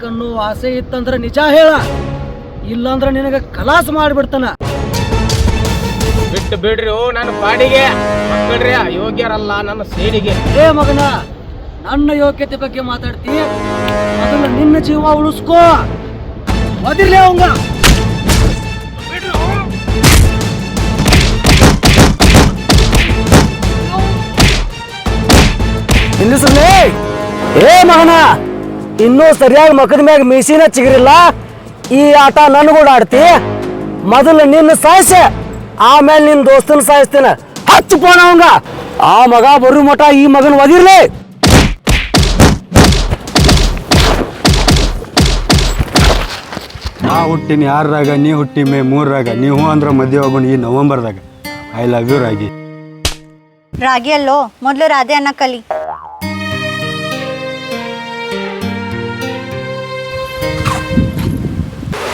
ಮಾಡ್ಬೇಕನ್ನೋ ಆಸೆ ಇತ್ತಂದ್ರೆ ನಿಜ ಹೇಳ. ಇಲ್ಲಾಂದ್ರೆ ನಿನಗೆ ಕಲಾಸ ಮಾಡಿಬಿಡ್ತಾನ. ಬಿಟ್ಟು ಬಿಡ್ರಿ ಓ ನನ್ನ ಪಾಡಿಗೆ. ಮಕ್ಕಳ್ರಿ ಯೋಗ್ಯರಲ್ಲ ನನ್ನ ಸೇಡಿಗೆ. ಏ ಮಗನ ನನ್ನ ಯೋಗ್ಯತೆ ಬಗ್ಗೆ ಮಾತಾಡ್ತಿ? ಅದನ್ನ ನಿನ್ನ ಜೀವ ಉಳಿಸ್ಕೋ. ಒದಿರ್ಲಿ ಅವಂಗ. ನಿಲ್ಲಿಸಲೇ ಏ ಮಗನ ಇನ್ನೂ ಸರಿಯಾಗಿ ಮಕದ ಮ್ಯಾಗ ಮೀಸಿನ ಚಿಗರಿಲ್ಲ. ಈ ಆಟ ನನ್ಗೂಡ ಆಡ್ತಿ. ಮೊದಲು ನಿನ್ನ ಸಾಯಿಸೆ ಆಮೇಲೆ ನಿನ್ನ ದೋಸ್ತನ ಸಾಯಿಸ್ತೇನ. ಹಚ್ಚು ಪೋನ ಅವಂಗ. ಆ ಮಗ ಬರು ಮಠ ಈ ಮಗನ ಒದಿರ್ಲಿ. ನಾ ಹುಟ್ಟಿನ ಯಾರಾಗ ನೀ ಹುಟ್ಟಿ ಮೇ ಮೂರಾಗ ನೀವು ಅಂದ್ರೆ ಮಧ್ಯ ಹೋಗೋಣ ಈ ನವಂಬರ್ದಾಗ. ಐ ಲವ್ ಯು ರಾಗಿ. ರಾಗಿ ಅಲ್ಲೋ ಮೊದಲು ರಾಧೆ ಅನ್ನ ಕಲಿ.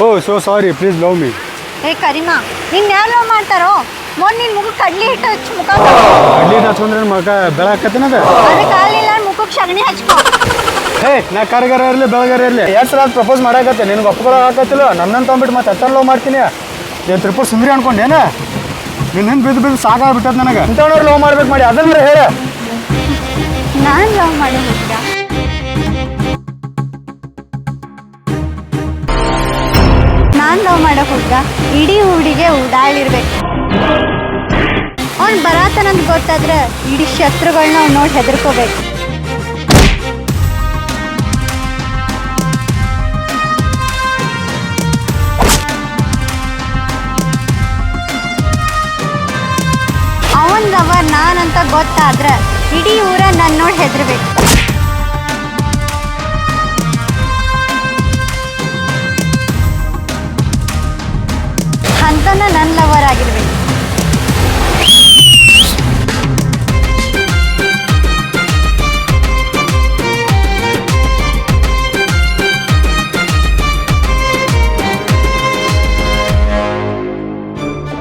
ಓ so sorry please love me ಏ ಕರಿಮಾ ನಿನ್ನ ಯಾರು ಲವ್ ಮಾಡ್ತಾರೋ? ಮೊನ್ನೆ ನಿನ್ ಮುಖಕ್ಕೆ ಕಡ್ಲಿ ಹಿಟ್ಟು ಹಚ್ಚಿ ಮುಖ ಅಡ್ಲಿ ಹಚ್ಕೊಂಡ್ರೆ ಮಗ ಬೆಳಕತ್ತನದ ಅದ್ರ ಕಾಲಿಲ್ಲ ಮುಖಕ್ಕೆ ಸಗಣಿ ಹಚ್ಕೋ. ಹೇ ನಾ ಕರಗರ ಇರಲಿ ಬೆಳಗರ ಇರಲಿ. ಎರಡು ಸಲ ಪ್ರಪೋಸ್ ಮಾಡಾಕತ್ತೆ. ನಿನ್ಗೆ ಒಪ್ಕೊಳ್ಳೋ ಹಾಕತ್ತಿಲ್ಲ ನನ್ನನ್ನು ತೊಗೊಂಬಿಟ್ಟು ಮತ್ತೆ ಹತ್ತಾರು ಲವ್ ಮಾಡ್ತೀನಿ? ಏನು ತ್ರಿಪುರ ಸುಂದರಿ ಅನ್ಕೊಂಡೇನ ನಿನ್ನ ಹಿಂದೆ ಬಿದ್ದು ಬಿದ್ದು ಸಾಕಾಗ್ಬಿಟ್ಟದ ನನಗೆ. ಇಂಥವ್ರು ಲವ್ ಮಾಡ್ಬೇಕು ಮಾಡಿ ಅದನ್ನ ಹೇಳ. ನಾನು ಲವ್ ಮಾಡಿ ನಾನ್ ಲವ್ ಮಾಡೋ ಹುಡುಗ ಇಡೀ ಹುಡುಗಿಗೆ ಉಡಾಳಿರ್ಬೇಕು. ಅವ್ನ್ ಬರಾತನಂತ ಗೊತ್ತಾದ್ರೆ ಇಡೀ ಶತ್ರುಗಳನ್ನ ಅವ್ನು ನೋಡಿ ಹೆದರ್ಕೋಬೇಕು. ಅವನ್ ಲವರ್ ನಾನಂತ ಗೊತ್ತಾದ್ರೆ ಇಡೀ ಊರ ನನ್ನ ನೋಡಿ ಹೆದರ್ಬೇಕು. ಅಂತನ ನನ್ನ ಲವರ್ ಆಗಿರ್ಬೇಕು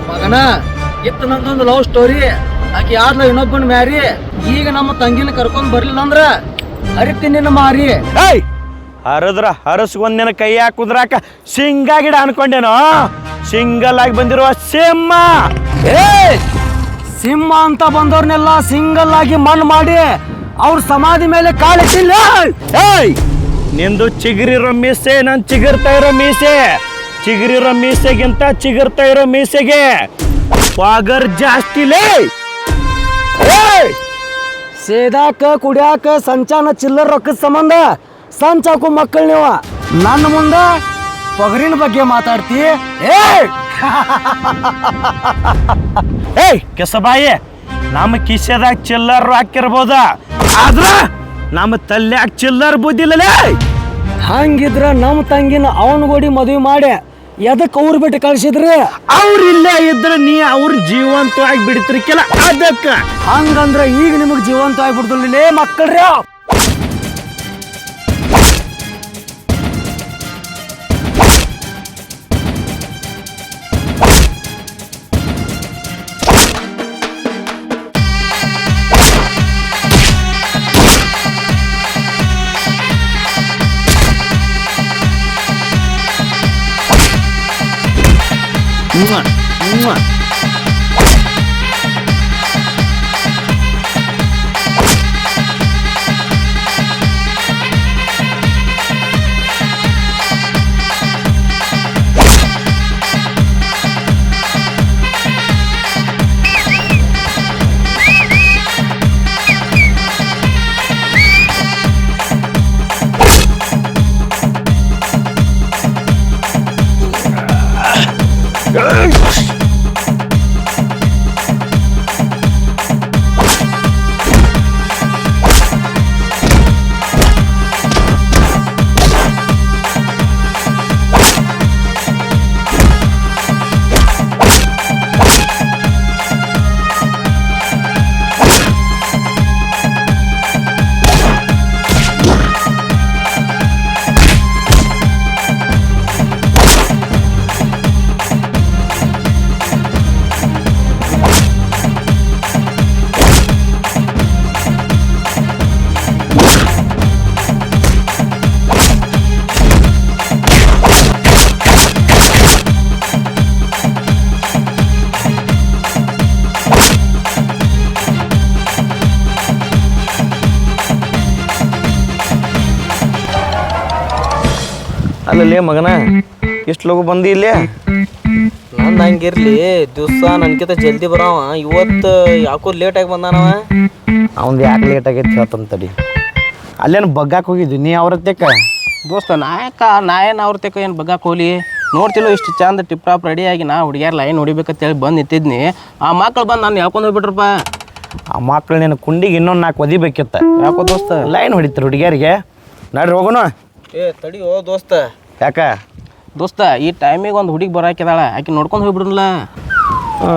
ಮಗನ ಇತ್ತು ನಂದೊಂದು ಲವ್ ಸ್ಟೋರಿ ಆಕೆ ಯಾರ್ಲ ಇನ್ನೊಬ್ಬನ ಮ್ಯಾರಿ? ಈಗ ನಮ್ಮ ತಂಗಿನ ಕರ್ಕೊಂಡ್ ಬರ್ಲಿಲ್ಲ ಅಂದ್ರ ಅರಿತೀನಿ ನಿನ್ನ ಮಾರಿ. ಏಯ್ ಹರದ್ರ ಒಂದಿನ ಕೈ ಹಾಕುದ್ರಾಕ ಸಿಂಗಾಗಿಡ ಅನ್ಕೊಂಡೇನೋ? ಸಿಂಗಲ್ ಆಗಿ ಬಂದಿರುವ ಸಿಂಹ. ಸಿಂಹ ಅಂತ ಬಂದವ್ರನ್ನೆಲ್ಲ ಸಿಂಗಲ್ ಆಗಿ ಮಣ್ಣು ಮಾಡಿ ಅವ್ರ ಸಮಾಧಿ ಮೇಲೆ ಏಯ್! ನಿಂದು ಚಿಗುರಿರೋ ಮೀಸೆ, ನನ್ ಚಿಗುರ್ತಾ ಇರೋ ಮೀಸೆ. ಚಿಗುರಿರೋ ಮೀಸೆಗಿಂತ ಚಿಗುರ್ತಾ ಇರೋ ಮೀಸೆಗೆ ಪಾಗರ್ ಜಾಸ್ತಿಲೇ ಏಯ್! ಸೇದಾಕ, ಕುಡಿಯಾಕ, ಸಂಚಾನ, ಚಿಲ್ಲರ್, ರೊಕ್ಕದ ಸಂಬಂಧ, ಸಂಚಾಕು ಮಕ್ಕಳು ನೀವು. ನನ್ನ ಮುಂದ ಪೊಗರಿನ ಬಗ್ಗೆ ಮಾತಾಡ್ತಿ? ಏಯ್! ಕೆಸಬಾಯಿ ನಮ್ಮ ಕಿಸೆದಾಗ ಚಿಲ್ಲರ್ ಹಾಕಿರ್ಬೋದ? ಆದ್ರ ನಮ್ಮ ತಲ್ಯಾಗ ಚಿಲ್ಲರ್ ಬುದ್ಧಿಲ್ಲಲೇ? ಹಂಗಿದ್ರ ನಮ್ಮ ತಂಗಿನ ಅವನ ಗೋಡಿ ಮದುವೆ ಮಾಡಿ ಎದಕ್ಕೆ ಅವ್ರು ಬಿಟ್ಟು ಕಳ್ಸಿದ್ರಿ? ಅವ್ರಿಲ್ಲೇ ಇದ್ರೆ ನೀ ಅವ್ರ ಜೀವಂತವಾಗಿ ಬಿಡ್ತಿರ್ಕಿಲ್ಲ. ಅದಕ್ಕ ಹಂಗಂದ್ರ ಈಗ ನಿಮಗ್ ಜೀವಂತವಾಗಿ ಬಿಡ್ತಿರ್ಲಿಲ್ಲ ಮಕ್ಕಳ್ರಿ 木马木 ಅಲ್ಲಲ್ಲೇ ಮಗನ? ಎಷ್ಟು ಲಗು ಬಂದಿ ಇಲ್ಲೇ? ನಂದು ಹಂಗಿರ್ಲಿ ದಿವಸ ನನ್ಕಿಂತ ಜಲ್ದಿ ಬರವ. ಇವತ್ತು ಯಾಕೋ ಲೇಟಾಗಿ ಬಂದಾನವ? ಅವ್ನು ಯಾಕೆ ಲೇಟ್ ಆಗೈತೆ ಹೇಳ್ತಾನ ತಡಿ. ಅಲ್ಲೇನು ಬಗ್ಗಾಕ್ ಹೋಗಿದ್ವಿ ನೀ ಅವ್ರ ತೆಕ್ಕ ದೋಸ್ತ ನಾಯಕ ನಾ ಏನು ಅವ್ರ ತೆಕ್ಕ ಏನು ಬಗ್ಗಾಕ್ ಹೋಗ್ಲಿ? ನೋಡ್ತಿಲ್ಲ ಇಷ್ಟು ಚಂದ ಟಿಪ್ ಟಾಪ್ ರೆಡಿಯಾಗಿ ನಾ ಹುಡುಗ್ಯಾರ ಲೈನ್ ಹೊಡಿಬೇಕಂತೇಳಿ ಬಂದು ನಿಂತಿದ್ನಿ. ಆ ಮಕ್ಳು ಬಂದು ನಾನು ಹೇಳ್ಕೊಂಡು ಹೋಗ್ಬಿಟ್ರಪ್ಪ. ಆ ಮಕ್ಳು ನಿನ್ನ ಕುಂಡಿಗೆ ಇನ್ನೊಂದು ನಾಲ್ಕು ಒದಿಬೇಕಿತ್ತ. ಯಾಕೋ ದೋಸ್ತ? ಲೈನ್ ಹೊಡಿತಾರೆ ಹುಡುಗಿಯರಿಗೆ. ನಡ್ರಿ ಹೋಗೋಣ. ಏ ಓ ದೋಸ್ತ. ಯಾಕ? ದೋಸ್ತ ಈ ಟೈಮಿಗೆ ಒಂದು ಹುಡುಗಿ ಬರಾಕಿದಾಳ. ಆಕೆ ನೋಡ್ಕೊಂಡು ಹೋಗ್ಬಿಡ್ರಲ್ಲ ಹ್ಞೂ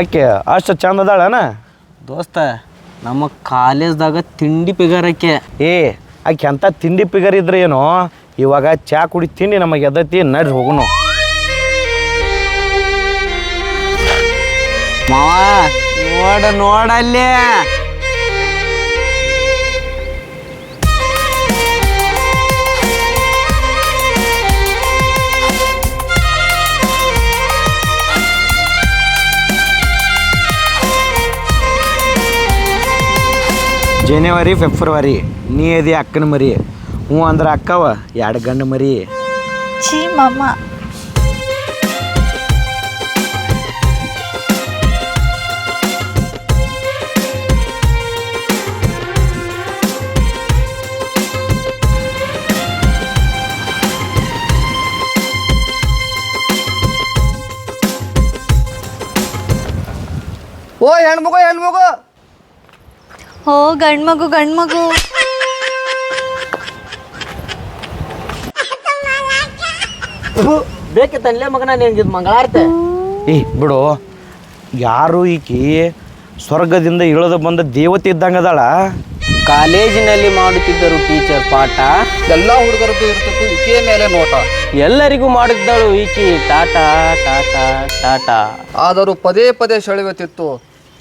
ಆಕೆ ಅಷ್ಟು ಚಂದ ಅದಾಳನ? ದೋಸ್ತ ನಮ್ಮ ಕಾಲೇಜ್ದಾಗ ತಿಂಡಿ ಪಿಗರಕ್ಕೆ ಏ ಆಕೆ ಎಂಥ ತಿಂಡಿ ಪಿಗರ್ ಇದ್ರೆ ಏನೋ? ಇವಾಗ ಚಾ ಕುಡಿ ತಿಂಡಿ ನಮಗೆ ಎದ್ದತಿ ನಡ್ರಿ ಹೋಗೋಣ ಮಾವ ನೋಡ ನೋಡಲ್ಲೇ ಜನವರಿ ಫೆಬ್ರವರಿ ನೀ ಅದಿ ಅಕ್ಕನ ಮರಿ. ಹ್ಞೂ ಅಂದ್ರೆ ಅಕ್ಕವ ಎರಡು ಗಂಡು ಮರಿ. ಛೀ ಮಾಮ. ಓ ಹೆಣ್ಮಗು ಹೆಣ್ಮಗು. ಓ ಗಂಡ್ಮಗು ಗಂಡ್ಮಗು. ತನ್ಲೆ ಮಗನ ನಿನ್ಗೆ ಮಂಗಳಾರತೆ? ಏ ಬಿಡು. ಯಾರು ಈಕಿ ಸ್ವರ್ಗದಿಂದ ಇಳಿದು ಬಂದ ದೇವತೆ ಇದ್ದಂಗೆ ಅದಾಳ? ಕಾಲೇಜಿನಲ್ಲಿ ಮಾಡುತ್ತಿದ್ದರು ಟೀಚರ್ ಪಾಠ. ಎಲ್ಲ ಹುಡುಗರದ್ದು ಇರ್ತದೆ ಈಕೆಯ ಮೇಲೆ ನೋಟ. ಎಲ್ಲರಿಗೂ ಮಾಡಿದ್ದಳು ಈಕಿ. ಟಾಟಾ ಟಾಟಾ ಟಾಟಾ. ಆದರೂ ಪದೇ ಪದೇ ಸೆಳೆಯುತ್ತಿತ್ತು.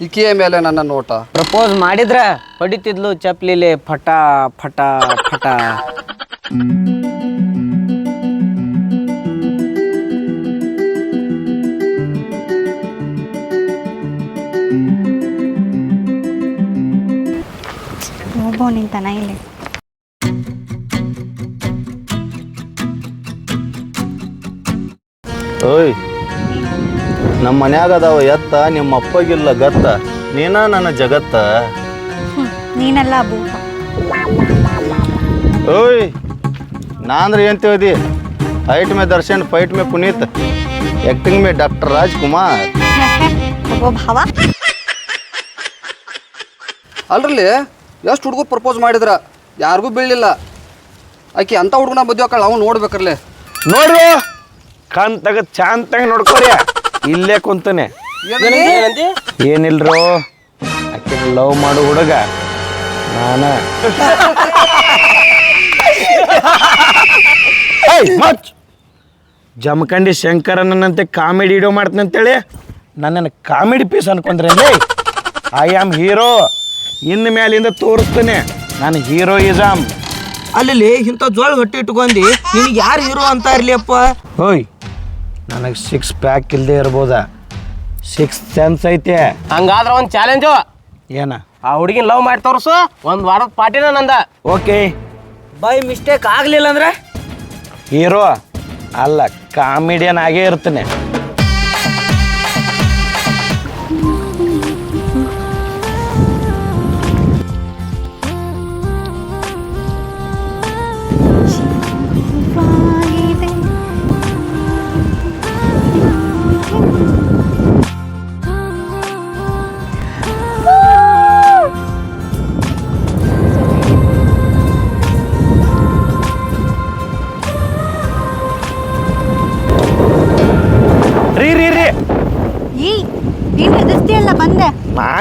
ಈಕೆಯ ಮೇಲೆ ನನ್ನ ನೋಟ. ಪ್ರಪೋಸ್ ಮಾಡಿದ್ರೆ ಹೊಡಿತಿದ್ಲು ಚಪ್ಲಿಲೆ ಫಟ ಫಟ ಫಟ. ಹೋಗ್ಬೋ ನಿಂತಾನ ಇಲ್ಲಿ. ಓಯ್ ನಮ್ಮ ಮನ್ಯಾಗ ಅದಾವ ಎತ್ತ ನಿಮ್ಮ ಅಪ್ಪಗಿಲ್ಲ ಗತ್ತ ನೀನ ನನ್ನ ಜಗತ್ತ? ನೀನಲ್ಲ ಓಯ್ ನಾ ಅಂದ್ರೆ ಏನ್ ತಿಳಿದಿ? ಹೈಟ್ ಮೇ ದರ್ಶನ್ ಫೈಟ್ ಮೇ ಪುನೀತ್. ಆಕ್ಟಿಂಗ್ ಮೇ ಡಾಕ್ಟರ್ ರಾಜ್ಕುಮಾರ್. ಭಾವ. ಅಲ್ರಲ್ಲಿ ಎಷ್ಟು ಹುಡುಗ ಪ್ರಪೋಸ್ ಮಾಡಿದ್ರ? ಯಾರಿಗೂ ಬೀಳಲಿಲ್ಲ ಆಕೆ ಅಂಥ ಹುಡುಗನ ಮದುವೆ ಹಾಕಲ್ಲ ಅವ್ನು ನೋಡ್ಬೇಕರ್ಲೆ. ನೋಡ್ರಿ ಕಣ್ ತೆಗೆದು ಚಾಂತಾಗ ನೋಡ್ಕೊರಿ ಇಲ್ಲೇ ಕುಂತಾನೆ. ಏನಿಲ್ರೋ? ಆಕೆ ಲವ್ ಮಾಡು ಹುಡುಗ. ನಾನ. ಜಮಖಂಡಿ ಶಂಕರನಂತೆ ಕಾಮಿಡಿ ವಿಡಿಯೋ ಮಾಡ್ತೀನಿ ಅಂತೇಳಿ ನನ್ನನ್ನು ಕಾಮಿಡಿ ಪೀಸ್ ಅನ್ಕೊಂಡ್ರೆ ಐ ಆಮ್ ಹೀರೋ ಇನ್ನು ಮೇಲಿಂದ ತೋರಿಸ್ತೇನೆ. ನಾನು ಹೀರೋಯಿಸಮ್ ಅಲ್ಲಿ ಇಂಥ ಜೋಳ ಹೊಟ್ಟೆ ಇಟ್ಕೊಂಡಿ ನಿನಗೆ ಯಾರು ಹೀರೋ ಅಂತ ಇರ್ಲಿಯಪ್ಪ ಹೋಯ್ ನನಗೆ ಸಿಕ್ಸ್ ಪ್ಯಾಕ್ ಇಲ್ಲದೆ ಇರ್ಬೋದಾ? ಸಿಕ್ಸ್ ಸೆನ್ಸ್ ಐತೆ. ಹಂಗಾದ್ರೆ ಒಂದು ಚಾಲೆಂಜು ಏನ? ಆ ಹುಡುಗಿನ ಲವ್ ಮಾಡಿ ತೋರಿಸು ಒಂದು ವಾರದ ಪಾರ್ಟಿನ ನಂದ. ಓಕೆ ಬೈ ಮಿಸ್ಟೇಕ್ ಆಗಲಿಲ್ಲ ಅಂದ್ರೆ? ಹೀರೋ ಅಲ್ಲ ಕಾಮಿಡಿಯನ್ ಆಗೇ ಇರ್ತಾನೆ.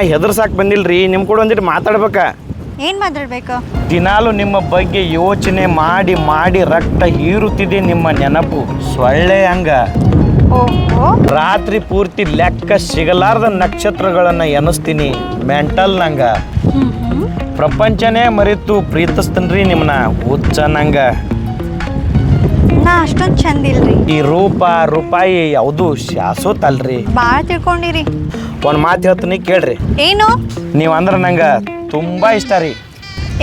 ಹೆದರ್ಸಾಕ್ ಬಂದಿಲ್ರಿ ನಿಮ್ಮ ಕೂಡ ಒಂದಿಟ್ಟು ಮಾತಾಡ್ಬೇಕ. ಏನ್ ಮಾತಾಡ್ಬೇಕು? ದಿನಾಲು ನಿಮ್ಮ ಬಗ್ಗೆ ಯೋಚನೆ ಮಾಡಿ ಮಾಡಿ ರಕ್ತ ಹೀರುತ್ತಿದೆ ನಿಮ್ಮ ನೆನಪು. ಸೊಳ್ಳೆ ಹಂಗ. ಓಹೋ. ರಾತ್ರಿ ಪೂರ್ತಿ ಲೆಕ್ಕ ಸಿಗಲಾರ್ದ ನಕ್ಷತ್ರಗಳನ್ನ ಎನಿಸ್ತೀನಿ ಮೆಂಟಲ್ ನಂಗ. ಪ್ರಪಂಚನೇ ಮರೆತು ಪ್ರೀತಿಸ್ತನ್ರಿ ನಿಮ್ಮನ್ನ ಹುಚ್ಚ ನಂಗ. ನಾ ಅಷ್ಟೊಂದ್ ಚಂದಿಲ್ರಿ ಈ ರೂಪ ರೂಪಾಯಿ ಯಾವುದು ಶಾಶ್ವತ ಅಲ್ರಿ. ಬಾಳ ತಿಳ್ಕೊಂಡಿರಿ. ಒಂದು ಮಾತು ಹೇಳ್ತೀನಿ ಕೇಳ್ರಿ. ಏನು? ನೀವು ಅಂದ್ರೆ ನಂಗೆ ತುಂಬ ಇಷ್ಟ ರೀ.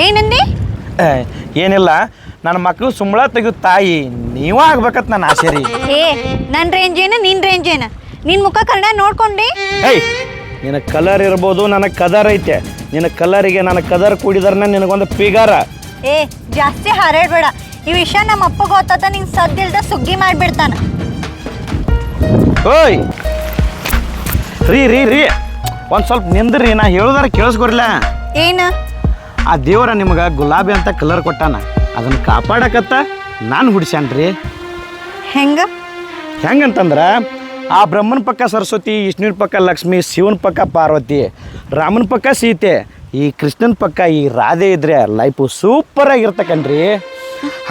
ಏನಂದಿ? ಏನಿಲ್ಲ ನನ್ನ ಮಕ್ಕಳು ಸುಂಬಳ ತೆಗೆದು ತಾಯಿ ನೀವ ಆಗ್ಬೇಕತ್ ನನ್ನ ಆಸೆ ರೀ. ಏ ನನ್ನ ರೇಂಜ್ ಏನು ನಿನ್ನ ರೇಂಜ್ ಏನು? ನಿನ್ನ ಮುಖ ಕನ್ನಡ ನೋಡ್ಕೊಂಡು. ಏಯ್ ನಿನ್ನ ಕಲರ್ ಇರ್ಬೋದು ನನಗೆ ಕದರ್ ಐತೆ. ನಿನ್ನ ಕಲರಿಗೆ ನನ್ನ ಕದರ್ ಕೂಡಿದಾರನ ನಿನಗೊಂದು ಪಿಗಾರ ಏ ಜಾಸ್ತಿ ಹಾರಾಡ್ಬೇಡ. ಈ ವಿಷಯ ನಮ್ಮ ಅಪ್ಪ ಗೊತ್ತಾತ ನಿಂಗೆ ಸದ್ದಿಲ್ದ ಸುಗ್ಗಿ ಮಾಡಿಬಿಡ್ತಾನ. ಓಯ್ ರೀ ರೀ ರೀ. ಒಂದು ಸ್ವಲ್ಪ ನಿಂದ್ರಿ ನಾ ಹೇಳೋದಾರ ಕೇಳಿಸ್ಕೊರ್ಲ ಏನು? ಆ ದೇವರ ನಿಮಗೆ ಗುಲಾಬಿ ಅಂತ ಕಲರ್ ಕೊಟ್ಟಾನ. ಅದನ್ನು ಕಾಪಾಡಕತ್ತ ನಾನು ಹುಡ್ಸ್ಯಾನ್ರಿ ಹೆಂಗ? ಹೆಂಗಂತಂದ್ರೆ ಆ ಬ್ರಹ್ಮನ ಪಕ್ಕ ಸರಸ್ವತಿ ವಿಷ್ಣುವಿನ ಪಕ್ಕ ಲಕ್ಷ್ಮಿ ಶಿವನ ಪಕ್ಕ ಪಾರ್ವತಿ ರಾಮನ ಪಕ್ಕ ಸೀತೆ ಈ ಕೃಷ್ಣನ ಪಕ್ಕ ಈ ರಾಧೆ ಇದ್ರೆ ಲೈಫು ಸೂಪರ್ ಆಗಿರ್ತಕ್ಕನ್ರಿ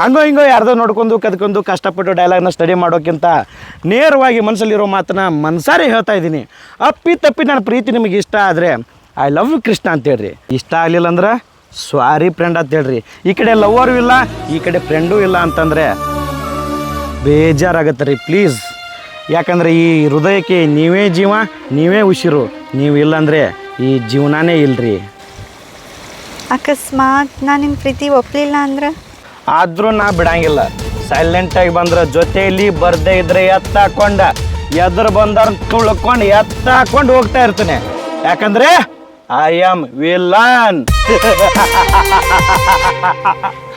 ಹಂಗೋ ಹಿಂಗೋ ಯಾರ್ದೋ ನೋಡ್ಕೊಂಡು ಕದ್ಕೊಂಡು ಕಷ್ಟಪಟ್ಟು ಡೈಲಾಗ್ನ ಸ್ಟಡಿ ಮಾಡೋಕ್ಕಿಂತ ನೇರವಾಗಿ ಮನಸ್ಸಲ್ಲಿರೋ ಮಾತನ್ನ ಮನ್ಸಾರಿ ಹೇಳ್ತಾ ಇದ್ದೀನಿ. ಅಪ್ಪಿ ತಪ್ಪಿ ನನ್ನ ಪ್ರೀತಿ ನಿಮಗೆ ಇಷ್ಟ ಆದರೆ ಐ ಲವ್ ಯು ಕೃಷ್ಣ ಅಂತೇಳ್ರಿ ಇಷ್ಟ ಆಗಲಿಲ್ಲ ಅಂದ್ರೆ ಸ್ವಾರಿ ಫ್ರೆಂಡ್ ಅಂತ ಹೇಳ್ರಿ. ಈ ಕಡೆ ಲವ್ವರು ಇಲ್ಲ, ಈ ಕಡೆ ಫ್ರೆಂಡೂ ಇಲ್ಲ ಅಂತಂದರೆ ಬೇಜಾರಾಗತ್ತೆ ರೀ ಪ್ಲೀಸ್ ಯಾಕಂದರೆ ಈ ಹೃದಯಕ್ಕೆ ನೀವೇ ಜೀವ, ನೀವೇ ಉಸಿರು, ನೀವು ಇಲ್ಲಾಂದರೆ ಈ ಜೀವನಾನೇ ಇಲ್ರಿ. ಅಕಸ್ಮಾತ್ ನಾನು ನಿಮ್ಮ ಪ್ರೀತಿ ಒಪ್ಪಲಿಲ್ಲ ಅಂದ್ರೆ? ಆದರೂ ನಾ ಬಿಡಂಗಿಲ್ಲ. ಸೈಲೆಂಟಾಗಿ ಬಂದ್ರೆ ಜೊತೆಯಲ್ಲಿ ಬರ್ದೇ ಇದ್ರೆ ಎತ್ತ ಹಾಕೊಂಡ ಎದುರು ಬಂದವ್ರ ತುಳ್ಕೊಂಡು ಎತ್ತ ಹಾಕೊಂಡು ಹೋಗ್ತಾ ಇರ್ತೀನಿ. ಯಾಕಂದ್ರೆ ಐ ಆಮ್ ವಿಲನ್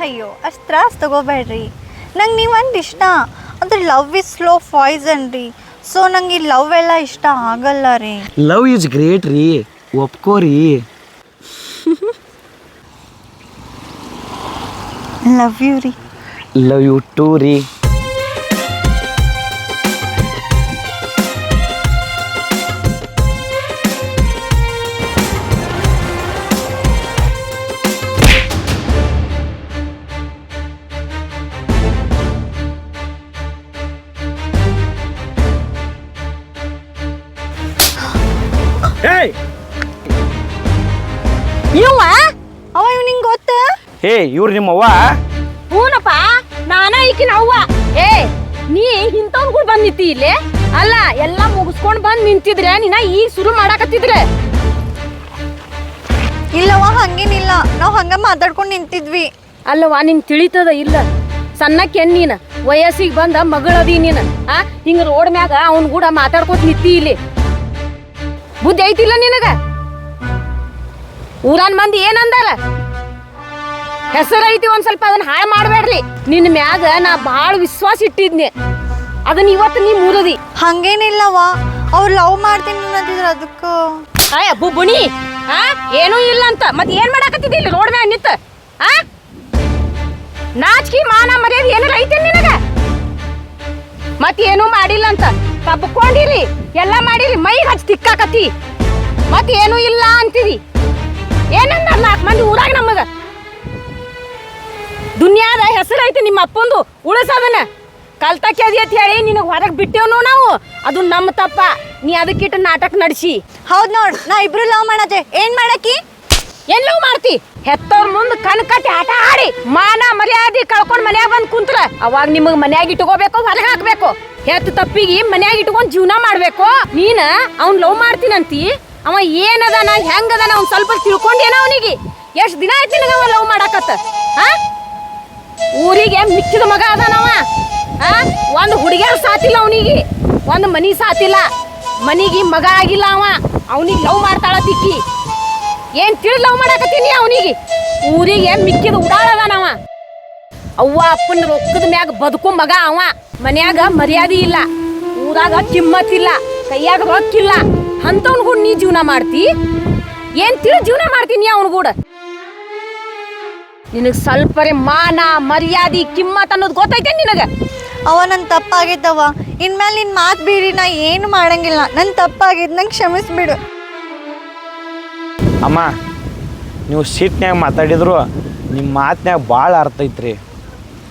ಅಯ್ಯೋ ಅಷ್ಟು ತ್ರಾಸ್ ತಗೋಬೇಡ್ರಿ. ನಂಗೆ ನೀವು ಒಂದು ಇಷ್ಟ. ಅಂದ್ರೆ ಲವ್ ಇಸ್ ಸ್ಲೋ ಪಾಯ್ಸನ್ ರೀ. ಸೊ ನಂಗೆ ಈ ಲವ್ ಎಲ್ಲ ಇಷ್ಟ ಆಗಲ್ಲ ರೀ. ಲವ್ ಇಸ್ ಗ್ರೇಟ್ ರೀ. ಒಪ್ಕೋರಿ ಲವ್ ಯು ರೀ ಲವ್ ಯು ಟೂ ರೀ ಹೇ ಇವ್ರು ನಿಮ್ಮವ್ವ ಹೂನಪ್ಪ ನಾನ ಈಕಿನ ಅವ್ವ. ಏ ನೀ ಇಂಥವ್ನ್ ಕೂಡ ಬಂದ್ ನಿಂತಿ ಇಲ್ಲಿ? ಅಲ್ಲ ಎಲ್ಲ ಮುಗಿಸ್ಕೊಂಡ್ ಬಂದ್ ನಿಂತಿದ್ರೆ ನೀನ ಈಗ ಶುರು ಮಾಡಾಕತ್ತಿದ್ರೆ? ಇಲ್ಲವ ಹಂಗೇನಿಲ್ಲ. ನಾವು ಹಂಗ ಮಾತಾಡ್ಕೊಂಡು ನಿಂತಿದ್ವಿ. ಅಲ್ಲವಾ ನಿನ್ ತಿಳಿತದ ಇಲ್ಲ. ಸಣ್ಣಕ್ಕೆ ನೀನ. ವಯಸ್ಸಿಗೆ ಬಂದ ಮಗಳದಿ ನೀನ. ಆ ಹಿಂಗ ರೋಡ್ ಮ್ಯಾಗ ಅವನ್ ಕೂಡ ಮಾತಾಡ್ಕೊತ ನಿಂತಿ ಇಲ್ಲಿ. ಬುದ್ಧಿ ಐತಿಲ್ಲ ನಿನಗ? ಊರನ್ ಮಂದಿ ಏನಂದಾರ? ಹೆಸರು ಐತಿ ಒಂದ್ ಸ್ವಲ್ಪ ಅದನ್ನ ಹಾಳು ಮಾಡ್ಬೇಡ್ರಿ. ನಿನ್ನ ಮ್ಯಾಗ ನಾ ಭಾಳ ವಿಶ್ವಾಸ ಇಟ್ಟಿದ್ನಿ. ಅದನ್ನ ಇವತ್ತು ನೀ ಮುರಿದಿ. ಹಂಗೇನಿಲ್ಲವ ಅವ್ರು ಲವ್ ಮಾಡ್ತೀನಿ ಅನ್ನೋದಿದ್ರ ಅದಕ್ಕೆ. ಅಯ್ಯ ಬುಬುಣಿ ಆ ಏನೂ ಇಲ್ಲ ಅಂತ. ಮತ್ತೆ ಏನ್ ಮಾಡಾಕತ್ತಿದ್ದಿ ಇಲ್ಲಿ ರೋಡ್ ಮ್ಯಾಗ ನಿಂತ? ಆ? ನಾಚಿಕೆ ಮಾನ ಮರ್ಯಾದೆ ಏನಾರ ಐತಿ ನಿನಗ? ಮತ್ತೆ ಏನೂ ಮಾಡಿಲ್ಲ ಅಂತ. ತಬ್ಕೊಂಡಿರಿ ಎಲ್ಲ ಮಾಡಿರಿ. ಮೈ ಹಚ್ಚಿ ತಿಕ್ಕಾಕತ್ತಿ. ಮತ್ ಏನೂ ಇಲ್ಲ ಅಂತೀರಿ ಏನಂದ ನಾಲ್ಕು ಮಂದಿ ಊರಾಗ ನಮಗ? ದುನಿಯಾದ ಹೆಸರೈತಿ ನಿಮ್ಮ ಅಪ್ಪಂದು. ಉಳಿಸೋದನ್ನ ಕಲ್ತಕ್ಕೆ ಅದಿ ಅಂತ ಹೇಳಿ ನಿನಗೆ ಹೊರಗೆ ಬಿಟ್ಟೇವನು ನಾವು. ಅದು ನಮ್ಮ ತಪ್ಪ. ನೀ ಅದಕ್ಕಿಟ್ಟು ನಾಟಕ ನಡೆಸಿ. ಹೌದು ನೋಡ್ ನಾ ಇಬ್ರು ಲವ್ ಮಾಡತ್ತೆ. ಏನ್ ಮಾಡಕ್ಕಿ? ಲವ್ ಮಾಡ್ತಿ? ಹೆತ್ತವ್ರ ಮುಂದೆ ಕಣ್ ಕಟ್ಟಿ ಆಟ ಆಡಿ. ಮಾನ ಮರ್ಯಾದೆ ಕಳ್ಕೊಂಡು ಮನ್ಯಾಗ ಬಂದು ಕುಂತ್ರ. ಅವಾಗ ನಿಮಗ್ ಮನ್ಯಾಗ ಇಟ್ಕೋಬೇಕು ಹೊರಗೆ ಹಾಕ್ಬೇಕು. ಹೆತ್ತ ತಪ್ಪಿಗೆ ಮನ್ಯಾಗ ಇಟ್ಕೊಂಡು ಜೀವನ ಮಾಡ್ಬೇಕು. ನೀನ ಅವ್ನ್ ಲವ್ ಮಾಡ್ತೀನಂತಿ. ಅವ ಏನದ ನಾ ಹೆಂಗದ ನಾ ಅವ್ನ್ ಸ್ವಲ್ಪ ತಿಳ್ಕೊಂಡೇನ ಅವನಿಗೆ. ಎಷ್ಟು ದಿನ ಆಯ್ತು ನಿನಗೆ ಅವ ಲವ್ ಮಾಡಾಕತ್ತ? ಆ? ಊರಿಗೆ ಮಿಕ್ಕಿದ ಮಗ ಅದಾನವ. ಒಂದು ಹುಡುಗಿಯರ್ ಸಾತಿಲ್ಲ ಅವನಿಗೆ. ಒಂದು ಮನಿ ಸಾತಿಲ್ಲ. ಮನಿಗೆ ಮಗ ಆಗಿಲ್ಲ ಅವ. ಅವನಿಗೆ ಲವ್ ಮಾಡ್ತಾಳ ತಿಕ್ಕಿ. ಏನ್ ತಿಳಿದ್ ಲವ್ ಮಾಡಾಕತ್ತೀನಿ ಅವನಿಗೆ? ಊರಿಗೆ ಮಿಕ್ಕಿದ ಉಡಾಳದಾನವ ಅವ್ವ ಅಪ್ಪನ ರೊಕ್ಕದ ಮ್ಯಾಗ ಬದುಕು ಮಗ ಅವ. ಮನ್ಯಾಗ ಮರ್ಯಾದೆ ಇಲ್ಲ. ಊರಾಗ ಕಿಮ್ಮತ್ ಇಲ್ಲ. ಕೈಯಾಗ ರೊಕ್ಕಿಲ್ಲ. ಅಂತವ್ನ ಕೂಡ ನೀ ಜೀವನ ಮಾಡ್ತಿ? ಏನ್ ತಿಳಿ ಜೀವನ ಮಾಡ್ತೀನಿ ಅವನ ಕೂಡ? ನಿನಗ್ ಸ್ವಲ್ಪ ಮಾನ ಮರ್ಯಾದೆ ಕಿಮ್ಮತ್ ಅನ್ನೋದು ಗೊತ್ತೈತೆ ನಿನಗೆ? ಅವ ನನ್ನ ತಪ್ಪಾಗಿದ್ದವ. ಇನ್ಮೇಲೆ ನಿನ್ ಮಾತು ಬೀರಿ ನಾ ಏನು ಮಾಡಂಗಿಲ್ಲ. ನನ್ನ ತಪ್ಪಾಗಿದ್ ನಂಗೆ ಕ್ಷಮಿಸ್ಬಿಡು. ಅಮ್ಮ ನೀವು ಸೀಟ್ನ್ಯಾಗ ಮಾತಾಡಿದ್ರು ನಿಮ್ಮ ಮಾತನ್ಯಾಗ ಭಾಳ ಅರ್ಥ ಐತ್ರಿ.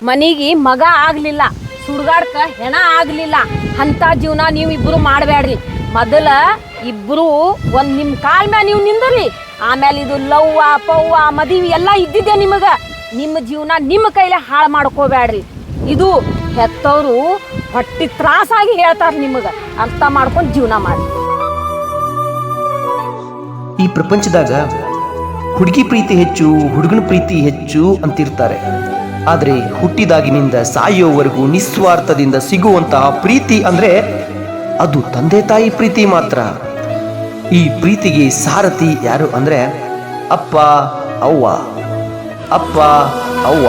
ಮನೆಗೆ ಮಗ ಆಗಲಿಲ್ಲ ಸುಡ್ಗಾಡ್ಕ ಹೆಣ ಆಗಲಿಲ್ಲ ಅಂತ ಜೀವನ ನೀವು ಇಬ್ರು ಮಾಡಬೇಡ್ರಿ ಮೊದಲ ಇಬ್ರು ಒಂದು ನಿಮ್ಮ ಕಾಲ್ ಮ್ಯಾಲ ನೀವು ನಿಂದ್ರಿ. ಆಮೇಲೆ ಇದು ಲವ್ವ, ಪವ್ವ, ಮದುವೆ ಎಲ್ಲ ಇದ್ದಿದ್ದೆ ನಿಮಗೆ. ನಿಮ್ಮ ಜೀವನ ನಿಮ್ಮ ಕೈಲೇ ಹಾಳು ಮಾಡ್ಕೋಬೇಡ್ರಿ. ಇದು ಹೆತ್ತವರು ಹೊಟ್ಟಿ ತ್ರಾಸಾಗಿ ಹೇಳ್ತಾರೆ ನಿಮಗೆ. ಅರ್ಥ ಮಾಡ್ಕೊಂಡು ಜೀವನ ಮಾಡಿ. ಈ ಪ್ರಪಂಚದಾಗ ಹುಡುಗಿ ಪ್ರೀತಿ ಹೆಚ್ಚು, ಹುಡುಗನ ಪ್ರೀತಿ ಹೆಚ್ಚು ಅಂತಿರ್ತಾರೆ. ಆದರೆ ಹುಟ್ಟಿದಾಗಿನಿಂದ ಸಾಯೋವರೆಗೂ ನಿಸ್ವಾರ್ಥದಿಂದ ಸಿಗುವಂತಹ ಪ್ರೀತಿ ಅಂದರೆ ಅದು ತಂದೆ ತಾಯಿ ಪ್ರೀತಿ ಮಾತ್ರ. ಈ ಪ್ರೀತಿಗೆ ಸಾರಥಿ ಯಾರು ಅಂದ್ರೆ ಅಪ್ಪ ಅವ್ವ. ಅಪ್ಪ ಅವ್ವ.